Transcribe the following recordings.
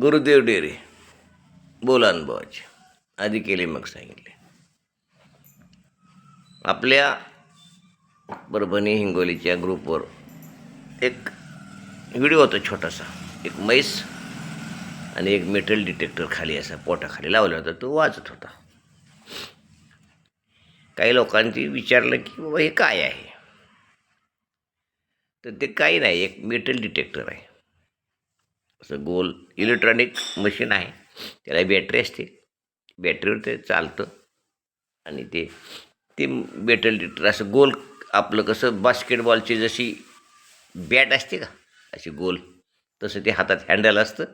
गुरुदेव डेरे बोला अनुभवाचे. आधी केले मग सांगितले. आपल्या परभणी हिंगोलीच्या ग्रुपवर एक व्हिडिओ होता छोटासा. एक म्हैस आणि एक मेटल डिटेक्टर खाली असा पोटाखाली लावला होता तो वाचत होता. काही लोकांनी विचारलं की बाबा हे काय आहे? तर ते काही नाही एक मेटल डिटेक्टर आहे. असं गोल इलेक्ट्रॉनिक मशीन आहे. त्याला बॅटरी असते. बॅटरीवर ते चालतं. आणि ते ते मेटल लिटर असं गोल आपलं कसं बास्केटबॉलची जशी बॅट असते का अशी गोल तसं ते हातात हँडल असतं.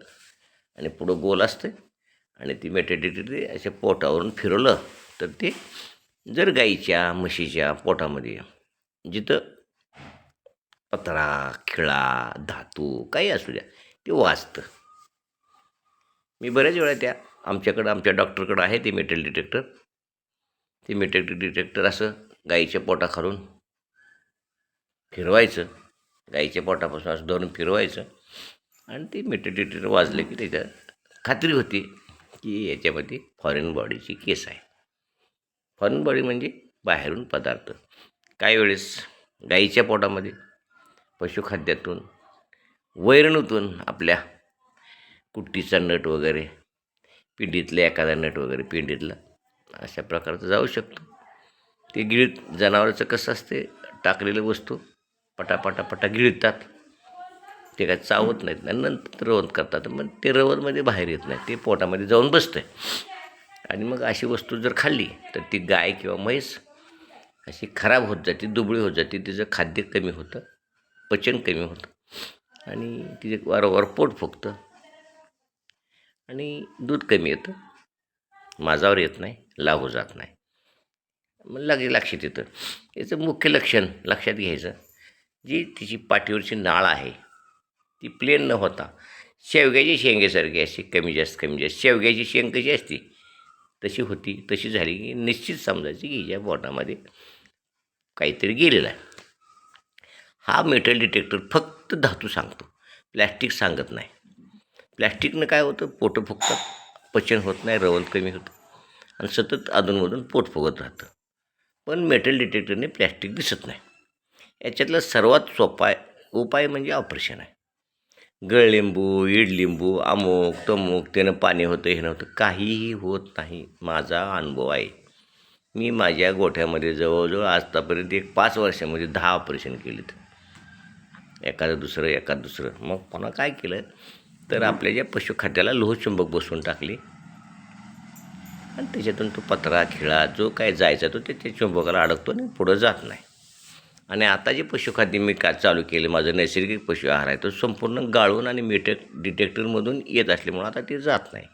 आणि पुढं गोल असतं. आणि ती मेटल ते अशा पोटावरून फिरवलं तर ते जर गाईच्या म्हशीच्या पोटामध्ये जिथं पत्रा खिळा धातू काही असू द्या ते वाचतं. मी बऱ्याच वेळा त्या आमच्याकडं आमच्या डॉक्टरकडं आहे ते मेटल डिटेक्टर. ते मेटल डिटेक्टर असं गाईच्या पोटाखालून फिरवायचं. गाईच्या पोटापासून असं धरून फिरवायचं. आणि ते मेटल डिटेक्टर वाजलं की त्याच्या खात्री होती की याच्यामध्ये फॉरेन बॉडीची केस आहे. फॉरेन बॉडी म्हणजे बाहेरून पदार्थ. काही वेळेस गाईच्या पोटामध्ये पशुखाद्यातून वैरणूतून आपल्या कुट्टीचा नट वगैरे पिंडीतला एखादा नट वगैरे पिंडीतला अशा प्रकारचं जाऊ शकतो. ते गिळत जनावराचं कसं असते टाकलेलं वस्तू पटापटापटा गिळतात. ते काय चावत नाहीत ना नंतर रवत करतात मग ते रवतमध्ये बाहेर येत नाही ते पोटामध्ये जाऊन बसतं आणि मग अशी वस्तू जर खाल्ली तर ती गाय किंवा म्हैस अशी खराब होत जाते दुबळी होत जाते तिचं खाद्य कमी होतं पचन कमी होतं. आणि तिचे वारंवार पोट फुगतं. आणि दूध कमी येतं. माझावर येत नाही लागू जात नाही. मग लगे लक्षात येतं याचं मुख्य लक्षण लक्षात घ्यायचं जी तिची पाठीवरची नाळ आहे ती प्लेन न होता शेवग्याची शेंगेसारखी असते कमी जास्त कमी जास्त. शेवग्याची शेंग कशी असते? तशी होती तशी झाली की निश्चित समजायची की हिच्या बोटामध्ये काहीतरी गेलेलं आहे. हा मेटल डिटेक्टर फक्त धातू सांगतो. प्लॅस्टिक सांगत नाही. प्लॅस्टिकनं काय होतं? पोटं फुगतात पचन होत नाही रवल कमी होतं आणि सतत अधूनमधून पोट फुगत राहतं. पण मेटल डिटेक्टरने प्लॅस्टिक दिसत नाही. याच्यातला सर्वात सोपा उपाय म्हणजे ऑपरेशन आहे. गळलिंबू इडलिंबू अमुक तमुक त्यानं पाणी होतं हे नव्हतं. काहीही होत नाही. माझा अनुभव आहे. मी माझ्या गोठ्यामध्ये जवळजवळ आजतापर्यंत एक पाच वर्षामध्ये दहा ऑपरेशन केलीत. एखादं दुसरं एखादं दुसरं. मग पुन्हा काय केलं? तर आपल्या ज्या पशुखाद्याला लोहचुंबक बसवून टाकली. आणि त्याच्यातून तो पत्रा खिळा जो काय जायचा तो ते त्या चुंबकाला अडकतो आणि पुढं जात नाही. आणि आता जे पशुखाद्य मी का चालू केलं माझं नैसर्गिक पशु आहार आहे तो संपूर्ण गाळून आणि मिटेक डिटेक्टरमधून येत असल्यामुळं आता ते जात नाही.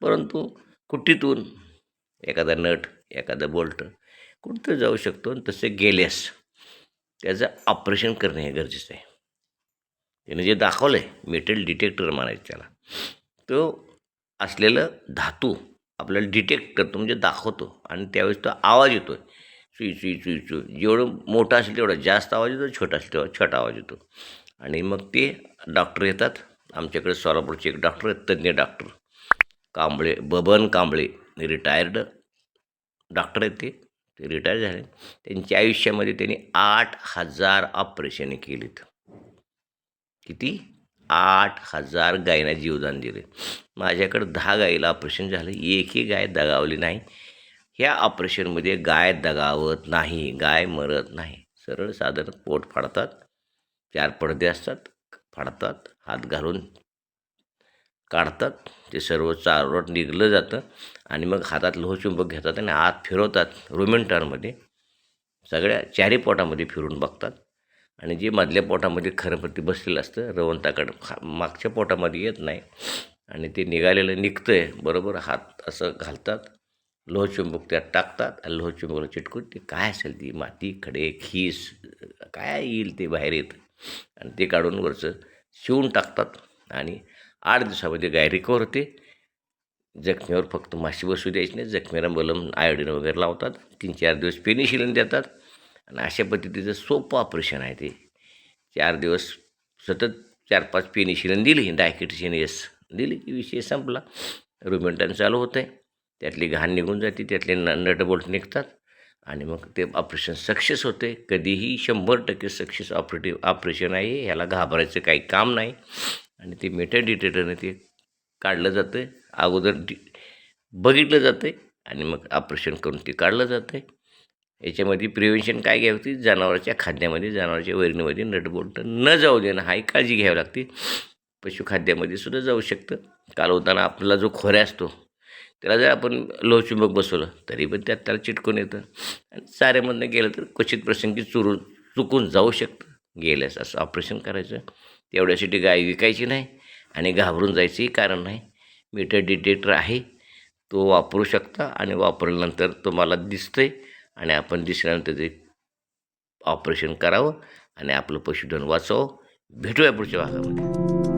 परंतु कुट्टीतून एखादा नट एखादा बोल्ट कुठं जाऊ शकतो आणि तसे गेल्यास त्याचं ऑपरेशन करणे हे गरजेचं आहे. त्याने जे दाखवलं आहे मेटल डिटेक्टर म्हणायचं त्याला तो असलेलं धातू आपल्याला डिटेक्ट करतो म्हणजे दाखवतो आणि त्यावेळेस तो आवाज येतो सुई सुई सुई सुई जेवढं मोठा असेल तेवढा जास्त आवाज येतो छोटा असेल तेवढा छोटा आवाज येतो. आणि मग ते डॉक्टर येतात. आमच्याकडे सोलापूरचे एक डॉक्टर आहेत तज्ज्ञ doctor Kamble Baban Kamble retired doctor आहेत ते. ते रिटायर झाले. त्यांच्या आयुष्यामध्ये त्यांनी आठ हजार ऑपरेशने केलीत. किती? आठ हजार गायींना जीवदान दिले. माझ्याकडं दहा गायीला ऑपरेशन झालं. एकही गाय दगावली नाही. ह्या ऑपरेशनमध्ये गाय दगावत नाही. गाय मरत नाही. सरळ साधारण पोट फाडतात. चार पडदे असतात. फाडतात. हात घालून काढतात. ते सर्व चारोट निघलं जातं. आणि मग हातात लोहचुंबक घेतात आणि हात फिरवतात. रोमेंटारमध्ये सगळ्या चारी पोटामध्ये फिरून बघतात. आणि जे मधल्या पोटामध्ये खरंपट्टी बसलेलं असतं रवंताकडं खा मागच्या पोटामध्ये येत नाही. आणि ते निघालेलं निघतं आहे बरोबर? हात असं घालतात लोहचुंबक त्यात टाकतात आणि लोहचुंबकला चिटकून ते काय असेल ती? माती खडे खीस काय येईल ते बाहेर येतं. आणि ते काढून वरचं शिवून टाकतात आणि आठ दिवसामध्ये गाय रिकवर होते. जखमेवर फक्त माशी बसू द्यायची नाही. जखमेला मलम आयोडीन वगैरे लावतात. तीन चार दिवस पेनिशिलन देतात. आणि अशा पद्धतीचं सोपं ऑपरेशन आहे ते. चार दिवस सतत चार पाच पेनिशिलन दिली डायकेटिशियन एस दिली की विषय संपला. रुमेंटन चालू होतं आहे त्यातली घाण निघून जाते त्यातले न नटबोल्ट निघतात. आणि मग ते ऑपरेशन सक्सेस होते कधीही शंभर टक्के सक्सेस ऑपरेटिव्ह ऑपरेशन आहे ह्याला घाबरायचं काही काम नाही. आणि ते मेटर डिटेटरने ते काढलं जातं आहे अगोदर डि बघितलं जातं आहे आणि मग ऑपरेशन करून ते काढलं जातं आहे याच्यामध्ये प्रिव्हेन्शन काय घ्यावी होती जनावराच्या खाद्यामध्ये जनावराच्या वैरणीमध्ये नटबोल्ट न जाऊ देणं हा काळजी घ्यावी लागते. पशुखाद्यामध्ये सुद्धा जाऊ शकतं. कालवताना आपला जो खोऱ्या असतो त्याला जर आपण लोहचुंबक बसवलं तरी पण त्यात त्याला चिटकून येतं. आणि चाऱ्यामधनं गेलं तर क्वचित प्रसंगी चुरून चुकून जाऊ शकतं. गेल्यास असं ऑपरेशन करायचं. तेवढ्यासाठी गाय विकायची नाही आणि घाबरून जायचंही कारण नाही. मीटर डिटेक्टर आहे. तो वापरू शकता आणि वापरल्यानंतर तुम्हाला दिसतंय. आणि आपण दिसल्यानंतर ते ऑपरेशन करावं आणि आपलं पशुधन वाचवावं. भेटूया पुढच्या भागामध्ये.